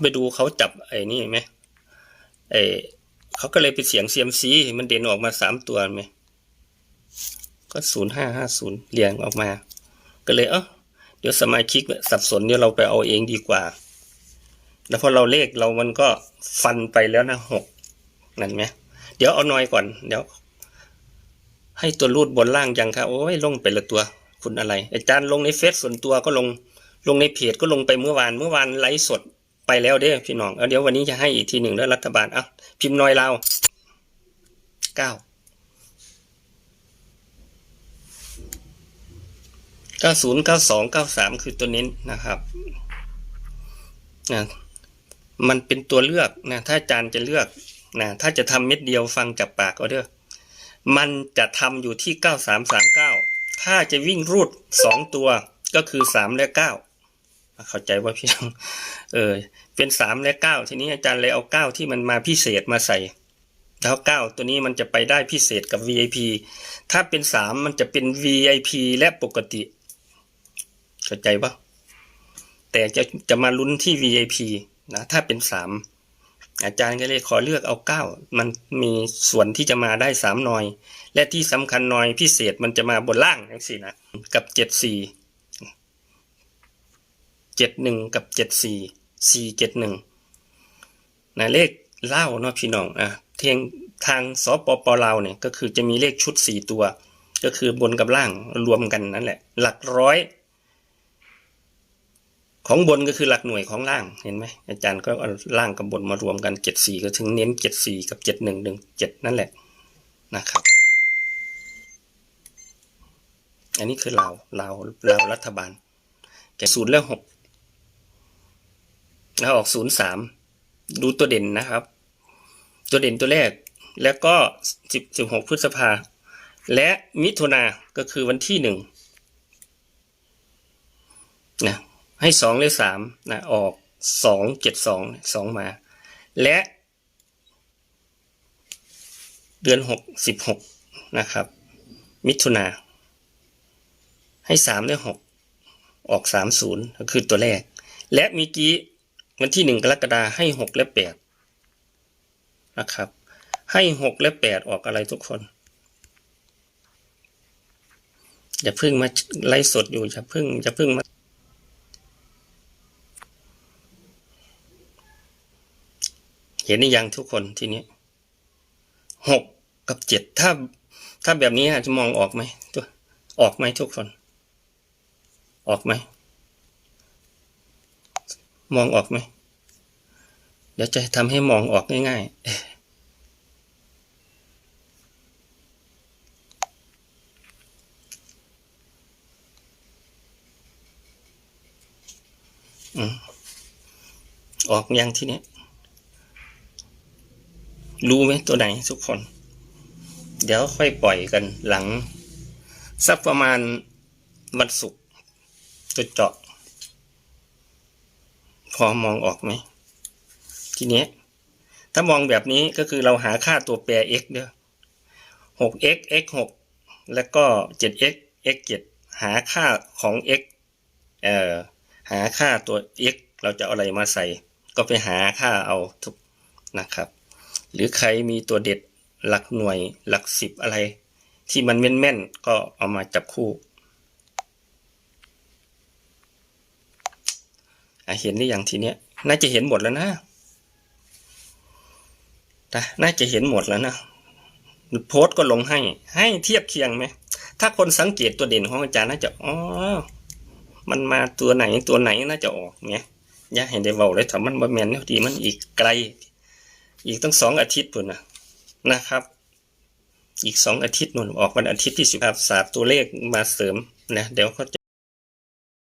ไปดูเขาจับไอ้นี่ไหมไอ้เขาก็เลยไปเสียงเซียมซีมันเด่นออกมาสามตัวไหมก็ศูนย์ห้าห้าศูนย์เรียงออกมา ก็เลยเอ้าเดี๋ยวสมาชิกสับสนเดี๋ยวเราไปเอาเองดีกว่า แล้วพอเราเลขเรามันก็ฟันไปแล้วนะหกนั่นไหมเดี๋ยวเอาน้อยก่อน เดี๋ยว ให้ตัวรูดบนล่างยังครับโอ้ยลงไปละตัว คุณอะไร อาจารย์ลงในเฟซส่วนตัวก็ลงลงในเพจก็ลงไปเมื่อวานเมื่อวานไลฟ์สด ไปแล้วเด้พี่น้องเอเดี๋ยววันนี้จะให้อีกทีหนึ่งแล้วรัฐบาลเอาพิมพ์น้อยเราเก้าเก้าศูนย์เก้าสองเก้าสามคือตัวเน้นนะครับนะมันเป็นตัวเลือกนะถ้าอาจารย์จะเลือกนะถ้าจะทำเม็ดเดียวฟังจากปากก็เด้อมันจะทำอยู่ที่เก้าสามสามเก้าถ้าจะวิ่งรูดสองตัวก็คือสามและเก้า เข้าใจว่าพี่น้องเออเป็นสามและเก้าทีนี้อาจารย์เลยเอาเก้าที่มันมาพิเศษมาใส่แล้วเก้าตัวนี้มันจะไปได้พิเศษกับ VIP ถ้าเป็นสามมันจะเป็น VIP และปกติเข้าใจปะแต่จะจะมาลุ้นที่ VIP นะถ้าเป็นสามอาจารย์ก็เลยขอเลือกเอาเก้ามันมีส่วนที่จะมาได้สามหน่อย และที่สำคัญหน่อยพิเศษมันจะมาบนล่างอย่างสินะกับเจ็ดสี่ เจ็ดหนึ่งกับเจ็ดสี่สี่เจ็ดหนึ่งนะเลขเล่าเนาะพี่น้องอะเทียงทางสปปลาวเนี่ยก็คือจะมีเลขชุดสี่ตัว ก็คือบนกับล่างรวมกันนั่นแหละ หลักร้อย ของบนก็คือหลักหน่วยของล่างเห็นไหมอาจารย์ก็เอาล่างกับบนมารวมกันเจ็ดสี่ก็ถึงเน้นเจ็ดสี่กับเจ็ดหนึ่งหนึ่งเจ็ดนั่นแหละนะครับ อันนี้คือลาวลาวลาวรัฐบาลแกศูนย์แล้วหก แล้วออกศูนย์สามดูตัวเด่นนะครับ ตัวเด่นตัวแรก แล้วก็สิบสิบหกพฤษภา และมิถุนาก็คือวันที่หนึ่งนะให้สองเลยสามนะออกสองเจ็ดสองสองมา และเดือนหกสิบหกนะครับ มิถุนาให้สามได้หกออกสามศูนย์ก็คือตัวแรก และมีกี้ วันที่หนึ่งกรกฎาให้หกและแปดนะครับ ให้หกและแปดออกอะไรทุกคน อย่าเพึ่งมาไล่สดอยู่อย่าเพึ่งอย่าเพึ่งมาเห็นหรือยังทุกคนทีนี้หกกับเจ็ดถ้าถ้าแบบนี้จะมองออกไหมตัวออกไหมทุกคน ออกไหม มองออกไหมเดี๋ยวจะทำให้มองออกง่ายๆออกยังทีเนี้รู้ไหมตัวไหนทุกคน เดี๋ยวค่อยปล่อยกันหลัง สักประมาณวันศุกร์จะเจาะ พอมองออกไหม ทีเนี้ย ถ้ามองแบบนี้ก็คือเราหาค่าตัวแปร x เด้อ 6x x 6แล้วก็ 7x x 7หาค่าของ x เอ่อหาค่าตัว x เราจะเอาอะไรมาใส่ ก็ไปหาค่าเอาทุกนะครับ หรือใครมีตัวเด็ดหลักหน่วยหลักสิบอะไร ที่มันแม่นๆก็เอามาจับคู่ อะ เห็นหรือยังทีเนี้ย น่าจะเห็นหมดแล้วนะนะน่าจะเห็นหมดแล้วนะโพสต์ก็ลงให้ ให้เทียบเคียงไหม ถ้าคนสังเกตตัวเด่นของอาจารย์น่าจะอ๋อมันมาตัวไหนตัวไหนน่าจะออกเนี่ยอย่าให้ได้เบาเลยถ้ามันบ่แมนเนี่ยดีมันอีกไกล อีกตั้งสองอาทิตย์ปุ่นนะนะครับ อีกสองอาทิตย์นู่นออกวันอาทิตย์ที่สิบครับศาสตร์ตัวเลขมาเสริมนะเดี๋ยวเขาจะ